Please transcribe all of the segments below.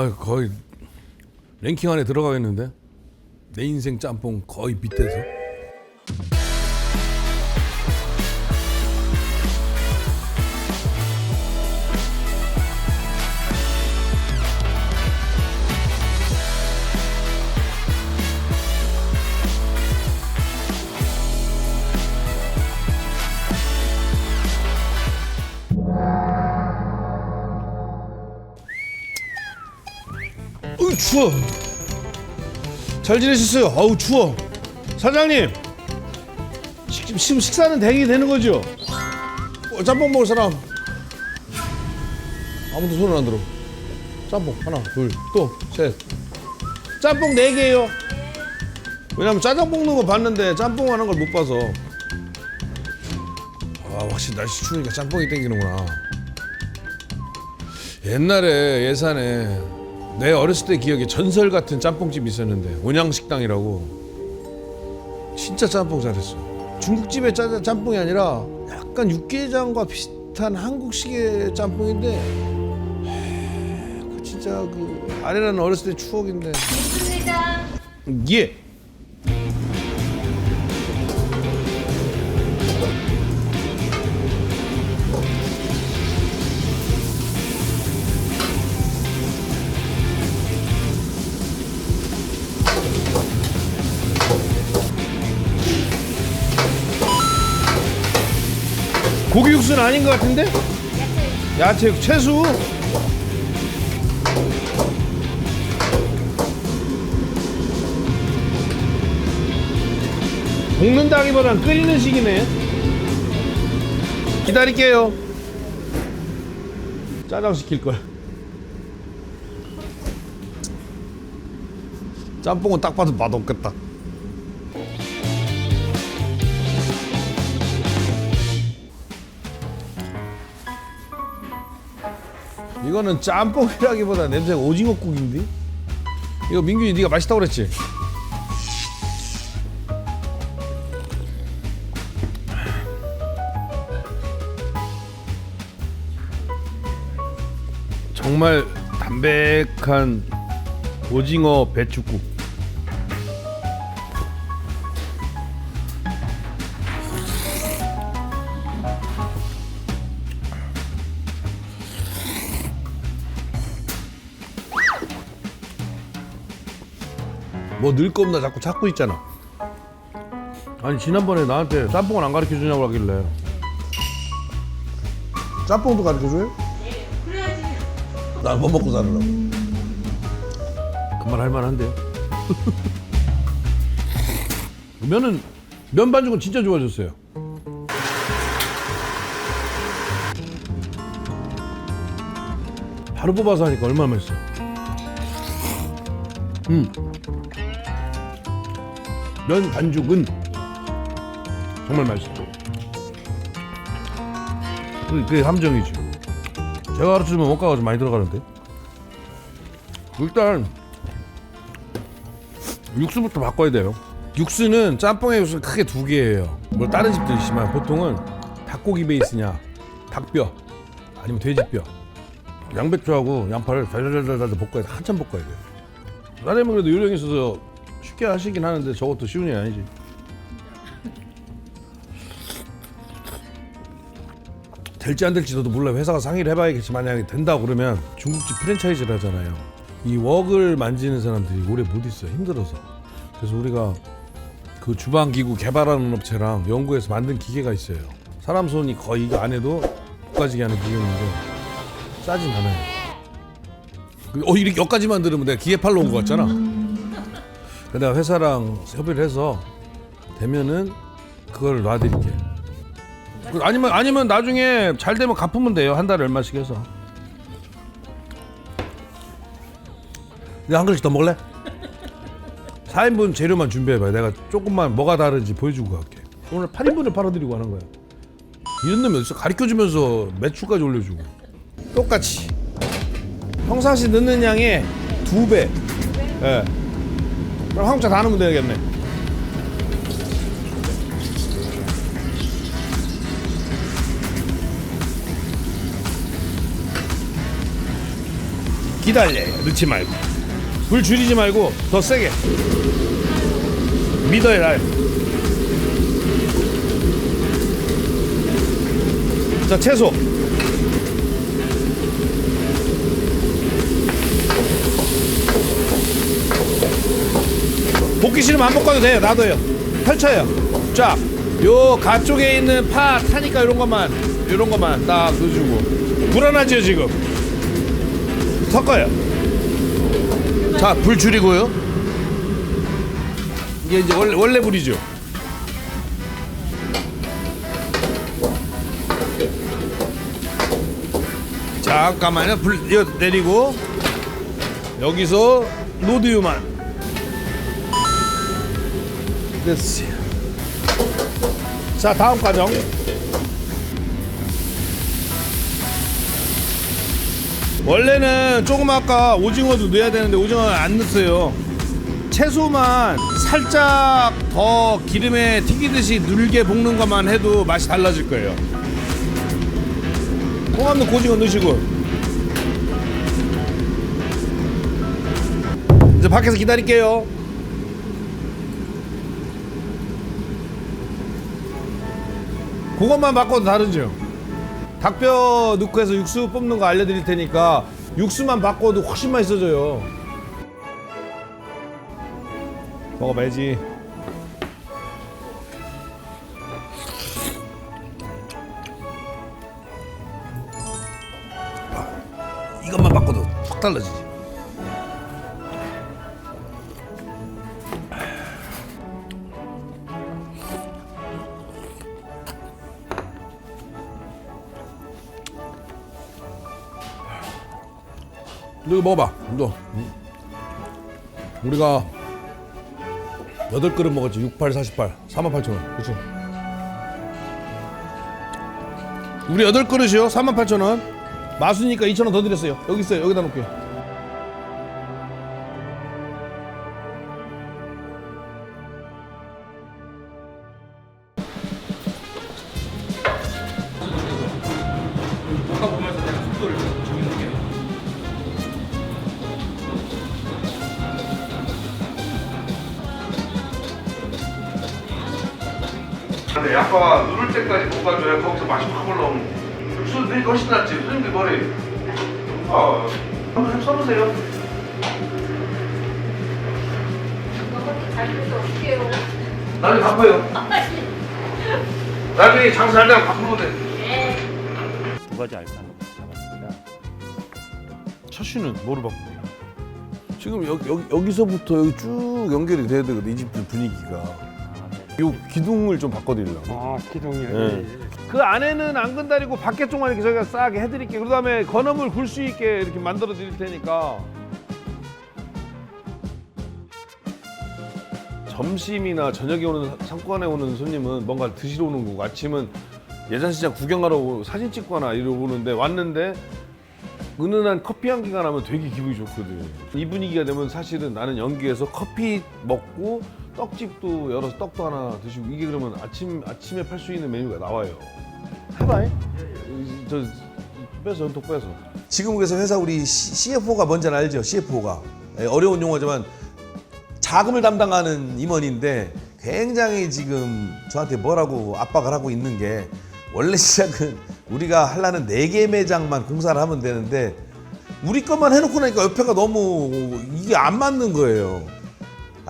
아 거의 랭킹 안에 들어가겠는데? 내 인생 짬뽕 거의 밑에서 추워. 잘 지내셨어요? 어우 추워. 사장님 식, 지금 식사는 대기 되는 거죠? 어, 짬뽕 먹을 사람. 아무도 손을 안 들어. 짬뽕. 하나 둘또셋. 짬뽕 네 개요. 왜냐면 짜장 볶는 거 봤는데 짬뽕 하는 걸 못 봐서. 아 확실히 날씨 추우니까 짬뽕이 땡기는구나. 옛날에 예산에 내 어렸을 때 기억에 전설 같은 짬뽕집 있었는데 온양식당이라고. 진짜 짬뽕 잘했어. 중국집의 짜, 짬뽕이 아니라 약간 육개장과 비슷한 한국식의 짬뽕인데 하, 그 진짜 그 아래라는 어렸을 때 추억인데. 있습니다. 예 고기 육수는 아닌 것 같은데? 야채 채수 볶는다기보단 끓이는 식이네. 기다릴게요. 짜장 시킬 걸. 짬뽕은 딱 봐도 맛없겠다. 이거는 짬뽕이라기보다 냄새가 오징어국인데? 이거 민균이 네가 맛있다고 그랬지? 정말 담백한 오징어 배추국. 뭐 늘 거 없나 자꾸 찾고 있잖아. 아니 지난번에 나한테 짬뽕을 안 가르쳐 주냐고 하길래 짬뽕도 가르쳐 줘요? 그래야지. 난 뭐 먹고 살으라고. 그 말 할만한데요. 면은 면 반죽은 진짜 좋아졌어요. 바로 뽑아서 하니까 얼마나 맛있어. 음. 면 반죽은 정말 맛있어. 그게- 그게 함정이지. 제가 가르쳐주면 원가가 좀 많이 들어가는데. 일단 육수부터 바꿔야 돼요. 육수는 짬뽕의 육수는 크게 두 개예요. 뭐 다른 집도 있지만 보통은 닭고기 베이스냐, 닭뼈, 아니면 돼지뼈, 양배추하고 양파를 달달달달 볶아야 돼. 한참 볶아야 돼요. 나름은 그래도 요령이 있어서 쉽게 하시긴 하는데 저것도 쉬운 일이 아니지. 될지 안 될지 저도 몰라요. 회사가 상의를 해봐야겠지. 만약에 된다 그러면 중국집 프랜차이즈를 하잖아요. 이 웍을 만지는 사람들이 오래 못 있어요. 힘들어서. 그래서 우리가 그 주방 기구 개발하는 업체랑 연구해서 만든 기계가 있어요. 사람 손이 거의 이거 안 해도 볶아지게 하는 기계인데 싸진 않아요. 그- 어 이렇게 여기까지만 들으면 내가 기계 팔러 온것 같잖아. 내가 회사랑 협의를 해서 되면은 그걸 놔드릴게. 그 아니면 아니면 나중에 잘 되면 갚으면 돼요. 한 달에 얼마씩 해서. 내가 한 그릇씩 더 먹을래? 4인분 재료만 준비해봐. 내가 조금만 뭐가 다른지 보여주고 갈게. 오늘 8인분을 팔아드리고 하는 거야. 이런 놈이 어디서 가르쳐주면서 매출까지 올려주고. 똑같이. 평상시 넣는 양의 두 배. 예. 그럼 한국자 다 넣으면 되겠네. 기다려요. 넣지 말고. 불 줄이지 말고 더 세게. 믿어요, 날. 자, 채소. 볶기 싫으면 안 볶아도 돼요. 놔둬요. 펼쳐요. 쫙. 요 가쪽에 있는 파 타니까 이런 것만 이런 것만 딱 넣어주고 불안하죠 지금. 섞어요. 자, 불 줄이고요. 이게 이제 원래 원래 불이죠. 잠깐만요. 불 이거 내리고 여기서 노드유만 됐어. 자, 다음 과정. 원래는 조금 아까 오징어도 넣어야 되는데 오징어는 안 넣었어요. 채소만 살짝 더 기름에 튀기듯이 눌게 볶는 것만 해도 맛이 달라질 거예요. 홍합 넣고 오징어 넣으시고. 이제 밖에서 기다릴게요. 그것만 바꿔도 다르죠. 닭뼈 넣고 해서 육수 뽑는 거 알려드릴 테니까 육수만 바꿔도 훨씬 맛있어져요. 먹어봐야지. 아, 이것만 바꿔도 확 달라지지. 너 이거 먹어봐. 너. 우리가 여덟 그릇 먹었지. 68, 48, 48,000원. 그렇지? 우리 여덟 그릇이요. 48,000원. 마수니까 2,000원 더 드렸어요. 여기 있어요. 여기다 놓을게요. 근데 약간 누를 때까지 볶아줘야 거기서 맛이 확 올라오는 육수 넣으니까 훨씬 낫지 선생님들 머리 아 한번 좀 써보세요 잘 돼서. 나중에 바꿔요 나중에 장사 잘 되면 바꾸면 돼 네. 두 가지 알판을 잡았습니다. 차슈는 뭐로 바꾸냐? 지금 여기, 여기 여기서부터 여기 쭉 연결이 돼야 되거든. 이 집들 분위기가. 요 기둥을 좀 바꿔드리려고. 아, 기둥이요. 네. 그 안에는 안 건다리고 밖에 쪽만 이렇게 저희가 싸게 해드릴게요. 그 다음에 건어물 굴 수 있게 이렇게 만들어 드릴 테니까. 점심이나 저녁에 오는 상권에 오는 손님은 뭔가 드시러 오는 거고 아침은 예산시장 구경하러 오고 사진 찍거나 이러 오는데 왔는데 은은한 커피 향기가 나면 되게 기분이 좋거든. 이 분위기가 되면 사실은 나는 연기에서 커피 먹고 떡집도 열어서 떡도 하나 드시고 이게 그러면 아침 아침에 팔 수 있는 메뉴가 나와요. 해봐. 저 빼서 연톡 빼서. 지금 그래서 회사 우리 CFO가 뭔지 알죠? CFO가 어려운 용어지만 자금을 담당하는 임원인데 굉장히 지금 저한테 뭐라고 압박을 하고 있는 게 원래 시작은 우리가 하려는 네 개 매장만 공사를 하면 되는데 우리 것만 해놓고 나니까 옆에가 너무 이게 안 맞는 거예요.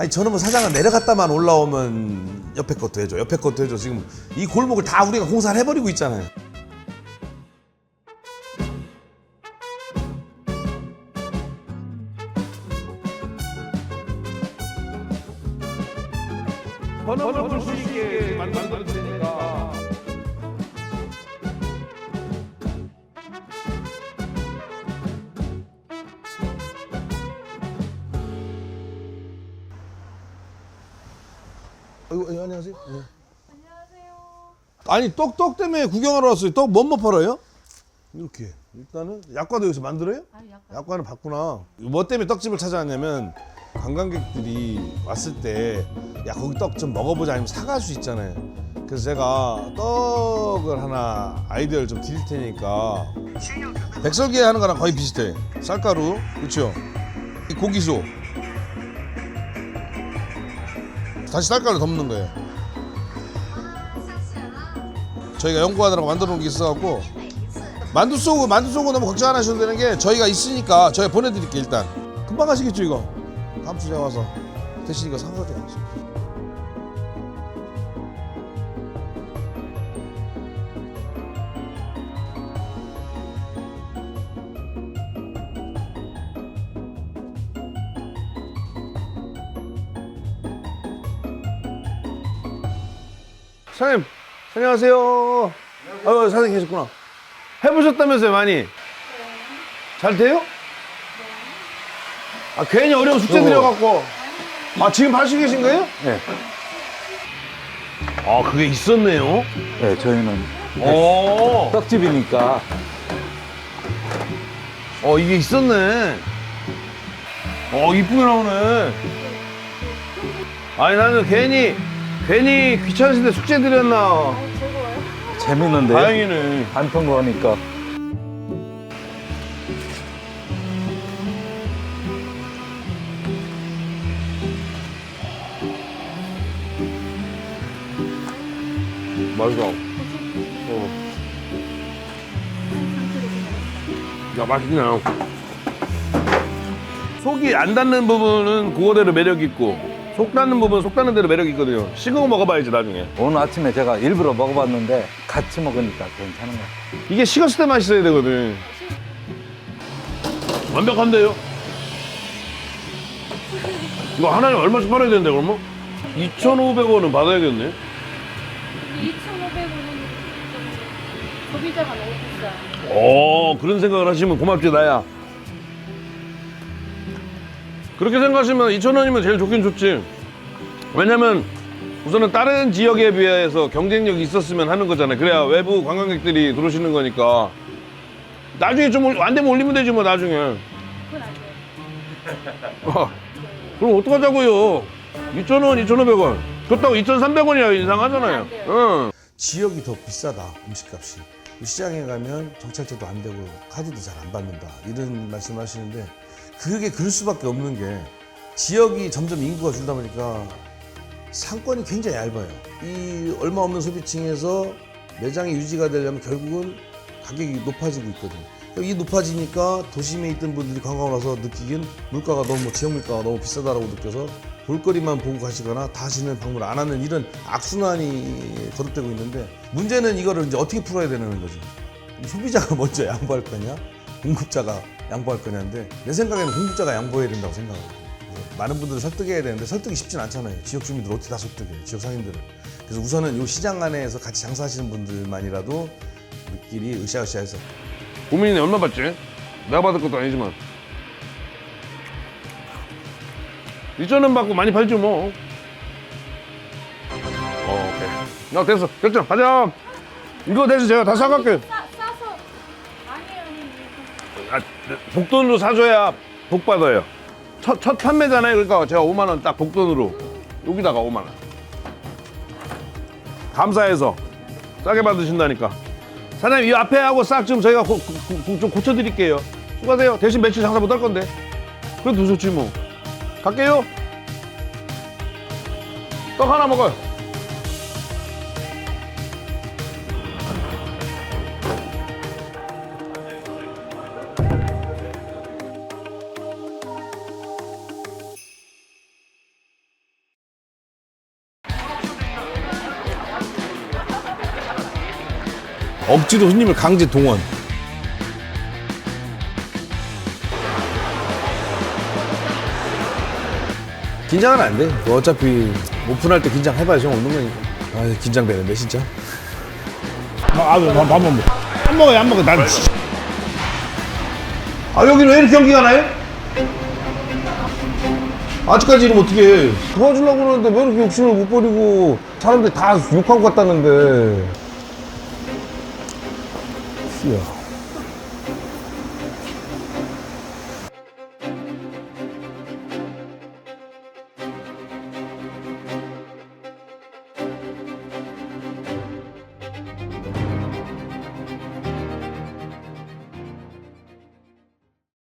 아니 저는 뭐 사장은 내려갔다만 올라오면 옆에 것도 해줘, 옆에 것도 해줘. 지금 이 골목을 다 우리가 공사를 해버리고 있잖아요. 번호를 볼수 있게 만들어 테니까. 아니 떡떡 때문에 구경하러 왔어요. 떡 뭐뭐 팔아요? 이렇게 일단은 약과도 여기서 만들어요? 아, 약간. 약과는 봤구나. 뭐 때문에 떡집을 찾아왔냐면 관광객들이 왔을 때 야 거기 떡 좀 먹어보자 아니면 사갈 수 있잖아요. 그래서 제가 떡을 하나 아이디어를 좀 드릴 테니까 백설기 하는 거랑 거의 비슷해. 쌀가루, 그렇죠? 이 고기소. 다시 쌀가루 덮는 거예요. 저희가 연구하느라고 만들어 놓은 게 있어갖고 만두 쏘고 만두 쏘고 너무 걱정 안 하셔도 되는 게 저희가 있으니까 저희가 보내드릴게요 일단. 금방 가시겠죠 이거. 다음 주에 와서 대신 이거 사가지고 가세요. 사장님, 안녕하세요. 아유, 사장님 계셨구나. 해보셨다면서요, 많이? 잘 돼요? 아, 괜히 어려운 숙제 드려갖고. 아, 지금 하시고 계신 거예요? 네. 아, 그게 있었네요. 네, 저희는 어, 떡집이니까 어, 이게 있었네. 어, 이쁘게 나오네. 아니, 나는 괜히, 괜히 귀찮으신데 숙제 드렸나. 재밌는데 다행이네. 안편 거니까 맛있어. 어. 야, 맛있네요. 속이 안 닿는 부분은 그거대로 매력 있고, 속 닿는 부분은 속 닿는 대로 매력 있거든요. 식은 거 먹어봐야지, 나중에. 오늘 아침에 제가 일부러 먹어봤는데 같이 먹으니까 괜찮은 것 같아요. 이게 식었을 때 맛있어야 되거든. 완벽한데요? 이거 하나에 얼마씩 팔아야 되는데, 그러면? 2,500원은 받아야겠네. 2,500원은 소비자가 너무 비싸. 어 그런 생각을 하시면 고맙지 나야 그렇게 생각하시면 2,000원이면 제일 좋긴 좋지. 왜냐면 우선은 다른 지역에 비해서 경쟁력이 있었으면 하는 거잖아요. 그래야 외부 관광객들이 들어오시는 거니까. 나중에 좀 안 되면 올리면 되지 뭐 나중에. 그건 안 돼요. 어, 그럼 어떡하자고요? 2,000원 2,500원. 그렇다고 2,300원이야 인상하잖아요. 응. 지역이 더 비싸다 음식값이. 시장에 가면 정찰제도 안 되고 카드도 잘 안 받는다. 이런 말씀하시는데 그게 그럴 수밖에 없는 게 지역이 점점 인구가 줄다 보니까 상권이 굉장히 얇아요. 이 얼마 없는 소비층에서 매장이 유지가 되려면 결국은 가격이 높아지고 있거든요. 이 높아지니까 도심에 있던 분들이 관광을 와서 느끼긴 물가가 너무 지역 물가가 너무 비싸다라고 느껴서 볼거리만 보고 가시거나 다시는 방문 안 하는 이런 악순환이 거듭되고 있는데 문제는 이거를 이제 어떻게 풀어야 되는 거지 소비자가 먼저 양보할 거냐? 공급자가 양보할 거냐인데 내 생각에는 공급자가 양보해야 된다고 생각합니다 많은 분들을 설득해야 되는데 설득이 쉽진 않잖아요. 지역 주민들 어떻게 다 설득해요 지역 상인들을. 그래서 우선은 이 시장 안에서 같이 장사하시는 분들만이라도 우리끼리 으쌰으쌰해서. 고민이 얼마 받지? 내가 받을 것도 아니지만. 2천원 받고 많이 팔지 뭐. 어, 오케이. 야 됐어. 됐죠 가자. 이거 됐어 제가 다 사갈게 복돈으로 사줘야 복 받아요. 첫, 첫 판매잖아요. 그러니까 제가 5만 원 딱 복돈으로 여기다가 5만 원. 감사해서 싸게 받으신다니까. 사장님 이 앞에 하고 싹 좀 저희가 고, 고- 고- 좀 고쳐드릴게요. 수고하세요. 대신 며칠 장사 못 할 건데. 그래도 좋지 뭐. 갈게요. 떡 하나 먹어요 억지로 손님을 강제 동원. 긴장은 안 돼. 뭐 어차피 오픈할 때 긴장해봐야지 없는 거니까. 아 긴장되는데 진짜. 아, 아, 밥, 먹어. 안 먹어요, 안 먹어. 난. 씨. 아 여기는 왜 이렇게 연기가 나요? 아직까지 이러면 어떻게 도와주려고 그러는데 왜 이렇게 욕심을 못 버리고 사람들이 다 욕하고 갔다는데. 이야.